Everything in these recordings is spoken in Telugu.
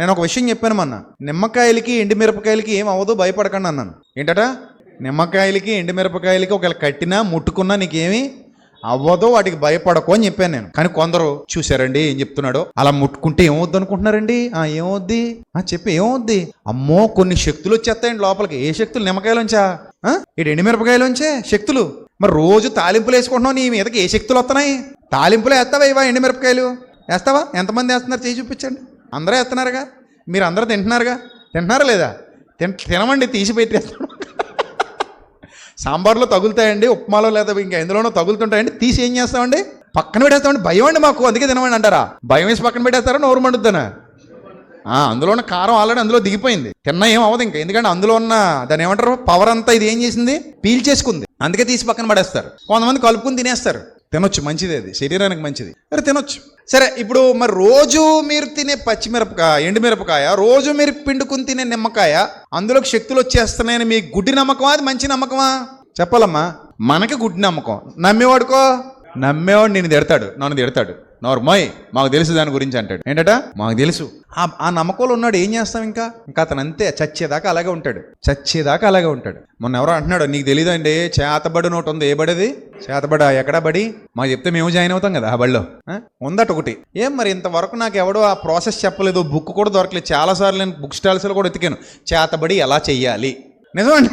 నేను ఒక విషయం చెప్పాను మొన్న. నిమ్మకాయలకి ఎండుమిరపకాయలకి ఏం అవ్వదు భయపడకండి అన్నాను. ఏంటట? నిమ్మకాయలకి ఎండుమిరపకాయలకి ఒకవేళ కట్టినా ముట్టుకున్నా నీకేమి అవ్వదో వాటికి భయపడకు అని చెప్పాను నేను. కానీ కొందరు చూశారండి ఏం చెప్తున్నాడో. అలా ముట్టుకుంటే ఏమవుద్ది అనుకుంటున్నారండి ఆ ఏమవుద్ది? ఆ చెప్పి ఏమవుద్ది? అమ్మో కొన్ని శక్తులు వచ్చేస్తాయండి లోపలికి. ఏ శక్తులు? నిమ్మకాయలుంచా? ఆ? ఇటు ఎండుమిరపకాయలోంచే శక్తులు? మరి రోజు తాలింపులు వేసుకుంటున్నావు నీ మీదకి ఏ శక్తులు వస్తున్నాయి తాలింపులు వేస్తావా ఇవా ఎండుమిరపకాయలు వేస్తావా? ఎంతమంది వేస్తున్నారు చేయి చూపించండి. అందరూ వేస్తున్నారుగా? మీరు అందరూ తింటున్నారుగా? తింటున్నారా లేదా? తిన తినమండి తీసి పెట్టేస్తాడు సాంబార్లో తగులుతాయండి ఉప్మాలో లేదా ఇంకా ఎందులోనో తగులుతుంటాయండి తీసి ఏం చేస్తామండి? పక్కన పెట్టేస్తామండి. భయం అండి మాకు అందుకే తినమండి అంటారా? భయం వేసి పక్కన పెట్టేస్తారా? నోరు మండుద్దనా. ఆ, అందులో ఉన్న కారం ఆల్రెడీ అందులో దిగిపోయింది. తిన్నా ఏం అవ్వదు ఇంకా. ఎందుకంటే అందులో ఉన్న దాని ఏమంటారు? పవర్ అంతా ఇది ఏం చేసింది? పీల్చేసుకుంది. అందుకే తీసి పక్కన పడేస్తారు. కొంతమంది కలుపుకుని తినేస్తారు. తినొచ్చు మంచిది అది. శరీరానికి మంచిది. మరి తినొచ్చు. సరే ఇప్పుడు మరి రోజు మీరు తినే పచ్చిమిరపకాయ ఎండుమిరపకాయ రోజు మీరు పిండుకుని తినే నిమ్మకాయ అందులోకి శక్తులు వచ్చేస్తున్నాయని మీ గుడ్డి నమ్మకమా? అది మంచి నమ్మకమా? చెప్పాలమ్మా. మనకి గుడ్డి నమ్మకం. నమ్మేవాడుకో? నమ్మేవాడు నేను తిడతాడు నన్ను తిడతాడు. నోర్మోయ్ మాకు తెలుసు దాని గురించి అంటాడు. ఏంటట? మాకు తెలుసు. ఆ ఆ నమ్మకంలో ఉన్నాడు ఏం చేస్తాం ఇంకా? ఇంకా అతను అంతే చచ్చేదాకా అలాగే ఉంటాడు. చచ్చేదాకా అలాగే ఉంటాడు. మొన్న ఎవరో అంటున్నాడు నీకు తెలియదండి చేతబడి నోటు ఉంది ఏ బడిది? చేతబడ ఎక్కడా బడి? మాకు చెప్తే మేము జాయిన్ అవుతాం కదా ఆ బడిలో. ఉందట ఒకటి. ఏం మరి ఇంతవరకు నాకు ఎవడో ఆ ప్రాసెస్ చెప్పలేదు బుక్ కూడా దొరకలేదు. చాలాసార్లు నేను బుక్ స్టాల్స్లో కూడా ఎతికాను చేతబడి ఎలా చెయ్యాలి? నిజమండి.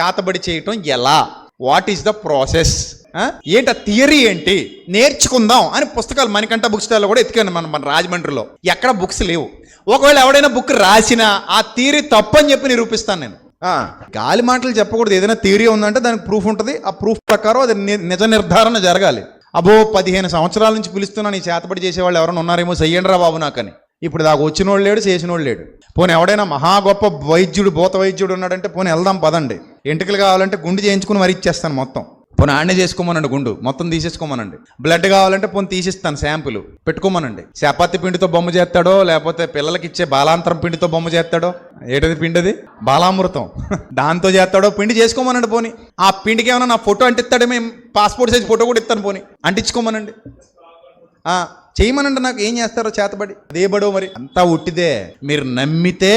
చేతబడి చేయటం ఎలా? What is the process? ఏంటి థియరీ ఏంటి? నేర్చుకుందాం అని పుస్తకాలు మణికంఠ బుక్ స్టాల్లో కూడా ఎతికాను మన మన రాజమండ్రిలో. ఎక్కడ బుక్స్ లేవు. ఒకవేళ ఎవడైనా బుక్ రాసినా ఆ థియరీ తప్పని చెప్పి నిరూపిస్తాను నేను. ఆ, గాలి మాటలు చెప్పకూడదు. ఏదైనా థియరీ ఉందంటే దానికి ప్రూఫ్ ఉంటుంది. ఆ ప్రూఫ్ ప్రకారం అది ని- నిజ నిర్ధారణ జరగాలి. అబో పదిహేను సంవత్సరాల నుంచి పిలుస్తున్నాను. ఈ చేతబడి చేసేవాళ్ళు ఎవరైనా ఉన్నారేమో చెయ్యండి రా బాబు నాకని. ఇప్పుడు దాకా వచ్చినోడు లేడు చేసినోడు లేడు. పోనీ ఎవడైనా మహా గొప్ప వైద్యుడు భూత వైద్యుడు ఉన్నాడంటే పోనీ వెళ్దాం పదండి. ఎంటుకలు కావాలంటే గుండు చేయించుకుని మరి ఇచ్చేస్తాను మొత్తం. పోనీ ఆడనే చేసుకోమనండి గుండు. మొత్తం తీసేసుకోమనండి. బ్లడ్ కావాలంటే పోనీ తీసిస్తాను శాంపుల్. పెట్టుకోమనండి. చపాతి పిండితో బొమ్మ చేస్తాడో లేకపోతే పిల్లలకి ఇచ్చే బాలాంతరం పిండితో బొమ్మ చేస్తాడో? ఏటది పిండిది? బాలామృతం. దాంతో చేస్తాడో? పిండి చేసుకోమనండి పోనీ. ఆ పిండికి ఏమైనా నా ఫోటో అంటిస్తాడే మేము పాస్పోర్ట్ సైజ్ ఫోటో కూడా ఇస్తాను పోనీ. అంటించుకోమనండి. చేయమనండి నాకు ఏం చేస్తారో చేతబడి. అదే బడో మరి. అంతా ఉట్టిదే. మీరు నమ్మితే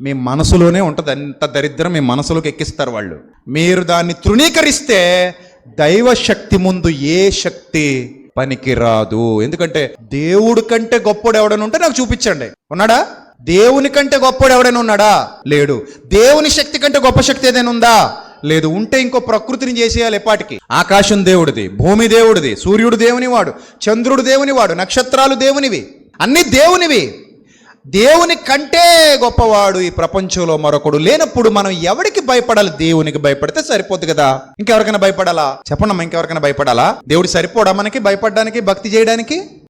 మీ మనసులోనే ఉంటుంది. అంత దరిద్రం మీ మనసులోకి ఎక్కిస్తారు వాళ్ళు. మీరు దాన్ని తృణీకరిస్తే దైవ శక్తి ముందు ఏ శక్తి పనికిరాదు. ఎందుకంటే దేవుడి కంటే గొప్పోడు ఎవడైనా ఉంటే నాకు చూపించండి. ఉన్నాడా? దేవుని కంటే గొప్పోడు ఎవడైనా ఉన్నాడా? లేడు. దేవుని శక్తి కంటే గొప్ప శక్తి ఏదైనా ఉందా? లేదు. ఉంటే ఇంకో ప్రకృతిని చేసేయాలి ఎప్పటికి. ఆకాశం దేవుడిది భూమి దేవుడిది సూర్యుడు దేవుని వాడు చంద్రుడు దేవుని వాడు నక్షత్రాలు దేవునివి అన్ని దేవునివి. దేవుని కంటే గొప్పవాడు ఈ ప్రపంచంలో మరొకడు లేనప్పుడు మనం ఎవరికి భయపడాలి? దేవునికి భయపడితే సరిపోద్ది కదా. ఇంకెవరికైనా భయపడాలా? చెప్పండి ఇంకెవరికైనా భయపడాలా? దేవుడు సరిపోడా మనకి? భయపడడానికి భక్తి చేయడానికి?